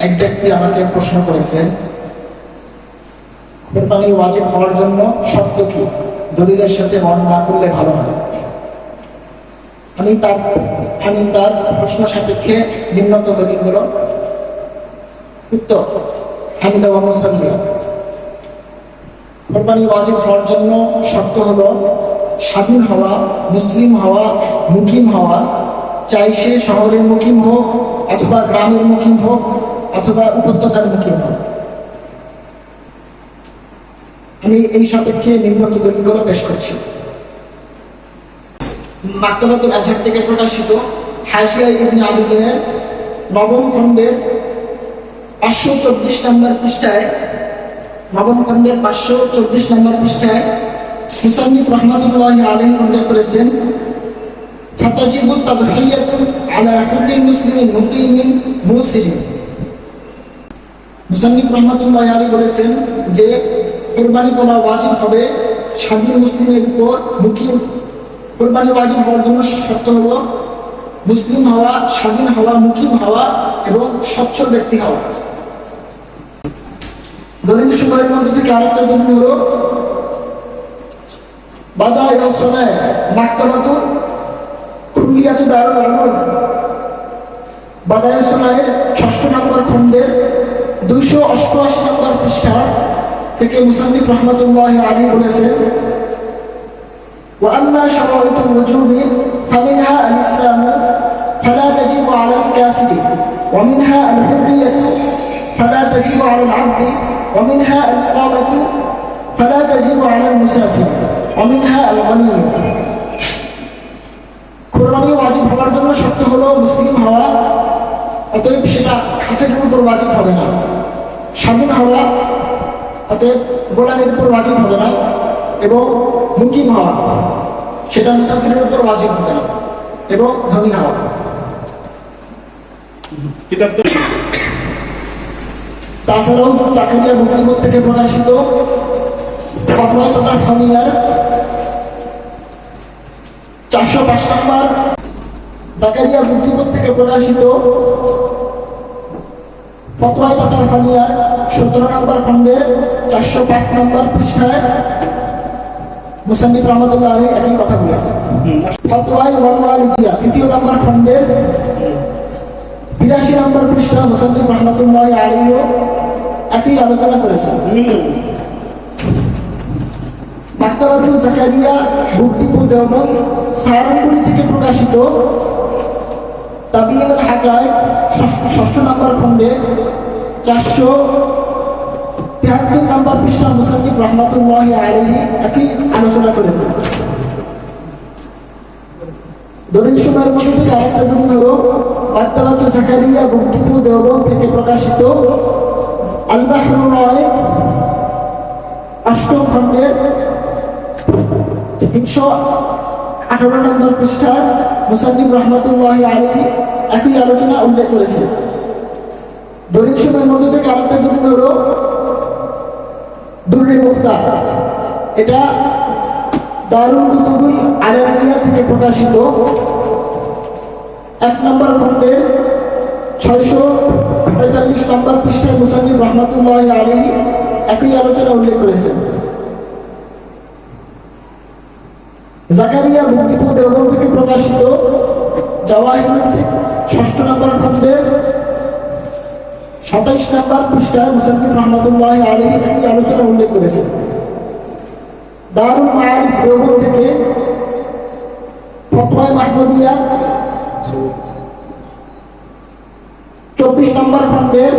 এক ব্যক্তি আমাকে প্রশ্ন করেছেন কোরবানি ওয়াজিব হওয়ার জন্য শর্ত কি? দলিলের সাথে বর্ণনা করলে ভালো হয়। আমি তার আমি তার প্রশ্ন সাপেক্ষে নিম্নত দলিলগুলো, উত্তর, হামিদা মুসাল্লিয়া। কোরবানি ওয়াজিব হওয়ার জন্য শর্ত হলো স্বাধীন হওয়া, মুসলিম হওয়া, মুকিম হওয়া। চাই সে শহরের মুকিম হোক অথবা গ্রামের মুকিম হোক অথবা উপত্যকার মুকিম হোক আমি এই সাপেক্ষে নিম্নত দলিলগুলো পেশ করছি। থেকে প্রকাশিত হাসিয়া ইবনে আবিদিনের নবম খণ্ডের পাঁচশো চব্বিশ নম্বর পৃষ্ঠায়, নবম খণ্ডের পাঁচশো চব্বিশ নম্বর পৃষ্ঠায় উল্লেখ করেছেন ফাতাজিবু তাদহিয়াতু আলা হুল্লিল মুসলিমিন মুকিমিন মুসলিম মুসান্নিফ রহমাতুল্লাহ আলী বলেছেন যে কোরবানি করা ওয়াজিব হবে। স্বাধীন মুসলিমের উপর মুকিম কোরবানি ওয়াজিব হওয়ার জন্য শর্ত হলো মুসলিম হওয়া, স্বাধীন হওয়া মুকিম হওয়া এবং সচ্ছল ব্যক্তি হওয়া। দলিল সময়ের মধ্যে থেকে আরেকটা দলিল হলো, বাদা ইয়সনায় মাক্তাবাতু খুলিয়াতু দারুল আলম বাদা ইয়সনায়ের ষষ্ঠ নম্বর খণ্ডের দুইশো অষ্টআশি নম্বর পৃষ্ঠা থেকে মুসান্নিফ রহমতুল্লাহ আলী বলেছেন وأما شرائط الوجوب فمنها الإسلام فلا تجب على الكافر ومنها الحرية فلا تجب على العبد ومنها الإقامة فلا تجب على المسافر ومنها الغني কোরবানি ওয়াজিব হওয়ার জন্য শর্ত হলো মুসলিম হওয়া অতএব সেটা কাফেরের উপর ওয়াজিব হবে না স্বাধীন হওয়া অতএব গোলামের উপর ওয়াজিব হবে না এবং মুকিম হওয়া সেটা মুসাফিরের উপর ওয়াজিব হবে না এবং ধনী হওয়া তাছাড়াও চাকরিয়া মুক্তিবোধ থেকে প্রকাশিত ফতোয়া তথা ফানিয়ার চারশো পাঁচ নম্বর জাকারিয়া মুক্তিবোধ থেকে প্রকাশিত ফতোয়া তথা ফানিয়ার সতেরো নম্বর খণ্ডের চারশো পাঁচ নম্বর পৃষ্ঠায় মুসান্নিফ রহমতুল্লাহ আলী একই কথা বলেছে ফতোয়াই তৃতীয় নম্বর খণ্ডের বিরাশি নম্বর পৃষ্ঠা মুসান্নিফ রহমতুল্লাহ আলীও একই আলোচনা করেছেন। মাক্তাবাতুল জাকারিয়া মুক্তিপুর দেওবন সাহারানপুরি থেকে প্রকাশিত তাবিয়াল হাকায়, ষষ্ঠ নম্বর খণ্ডে চারশো তেহাত্তর নম্বর পৃষ্ঠা মুসান্নিফ রহমতুল্লাহ আলী একই আলোচনা করেছেন দলিল সময়ের মধ্যে থেকে আরেকটা দলিল হলো মাক্তাবাতু জাকারিয়া মুক্তিপুর দেওবন থেকে প্রকাশিত আলবাহুর নয় অষ্টম খণ্ডের তিনশো আঠারো নম্বর পৃষ্ঠা মুসান্নিফ রহমতুল্লাহ আলী একই আলোচনা উল্লেখ করেছে। দলিল সময়ের মধ্যে থেকে আরেকটা দলিল হলো দুর্রে মুক্তা এটা দারুল কুতুবুল আলামিয়া থেকে প্রকাশিত। এক নম্বর খণ্ডের ছয়শো পঁয়তাল্লিশ নম্বর পৃষ্ঠায় মুসান্নিফ রহমতুল্লাহ আলী একই আলোচনা উল্লেখ করেছেন জাকারিয়া মুক্তিপুর থেকে প্রকাশিত ষষ্ঠ নম্বর খণ্ডের সাতাইশ নম্বর পৃষ্ঠায় একই আলোচনা উল্লেখ করেছেন। দারুল থেকে চব্বিশ নম্বর খণ্ডের